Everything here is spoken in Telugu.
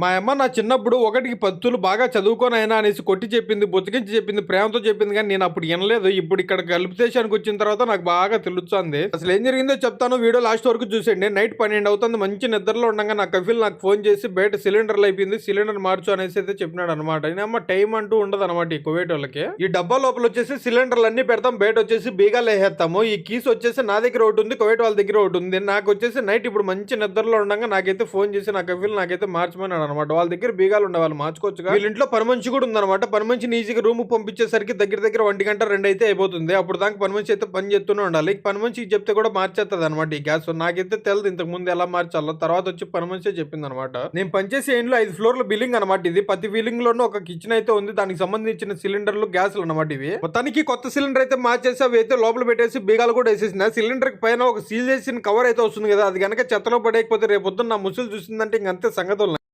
మా అమ్మ నా చిన్నప్పుడు ఒకటికి పత్తులు బాగా చదువుకొని అయినా అనేసి కొట్టి చెప్పింది బుతికించి చెప్పింది ప్రేమతో చెప్పింది. కానీ నేను అప్పుడు వినలేదు. ఇప్పుడు ఇక్కడ గల్పితేషానికి వచ్చిన తర్వాత నాకు బాగా తెలుస్తుంది. అసలు ఏం జరిగిందో చెప్తాను. వీడియో లాస్ట్ వరకు చూసేయండి. నైట్ పన్నెండు అవుతుంది. మంచి నిద్రలో ఉండగా నా కఫిల్ నాకు ఫోన్ చేసి బయట సిలిండర్లు అయిపోయింది. సిలిండర్ మార్చు అనేసి అయితే చెప్పినాడు అనమాట నేనమ్మ టైం అంటూ ఉండదు అనమాట ఈ కువైట్ వాళ్ళకి. ఈ డబ్బా లోపల వచ్చేసి సిలిండర్లు అన్ని పెడతాం. బయట వచ్చేసి బీగాలు వేసేస్తాము. ఈ కీస్ వచ్చేసి నా దగ్గర ఒకటి ఉంది. కువైట్ వాళ్ళ దగ్గర ఒకటి ఉంది. నాకు వచ్చేసి నైట్ ఇప్పుడు మంచి నిద్రలో ఉండగా నాకైతే ఫోన్ చేసి నా కఫిల్ నాకైతే మార్చమని అనమాట వాళ్ళ దగ్గర బీగాలు ఉండే వాళ్ళు మార్చుకోవచ్చు వీళ్ళ ఇంట్లో పని కూడా ఉందన్నమాట. పని ఈజీగా రూమ్ పంపించేసరికి దగ్గర దగ్గర ఒంటి గంట రెండు అయితే అయిపోతుంది. అప్పుడు దాకా పని మనిషి అయితే పని చేస్తూనే ఉండాలి. ఈ పని మనిషికి చెప్తే కూడా మార్చేస్తుంది అనమాట ఈ గ్యాస్. నాకైతే తెలియదు ఇంతకు ముందు ఎలా మార్చాలో. తర్వాత వచ్చి పని మనిషి చెప్పింది అనమాట నేను పనిచేసే ఇంట్లో ఐదు ఫ్లోర్ల బిల్డింగ్ అనమాట ఇది. ప్రతి బిల్డింగ్ లోనూ ఒక కిచెన్ అయితే ఉంది. దానికి సంబంధించిన సిలిండర్లు గ్యాస్లు అనమాట ఇవి. మొత్తానికి కొత్త సిలిండర్ అయితే మార్చేసి అవి అయితే లోపల పెట్టేసి బీగాలు కూడా వేసేసిన. సిలిండర్ పైన ఒక సీల్ చేసిన కవర్ అయితే వస్తుంది కదా. అది కనుక చెత్తలో పడేయకపోతే రేపు పొద్దున్న నా ముసులు చూసిందంటే ఇంకంతే సంగతులు.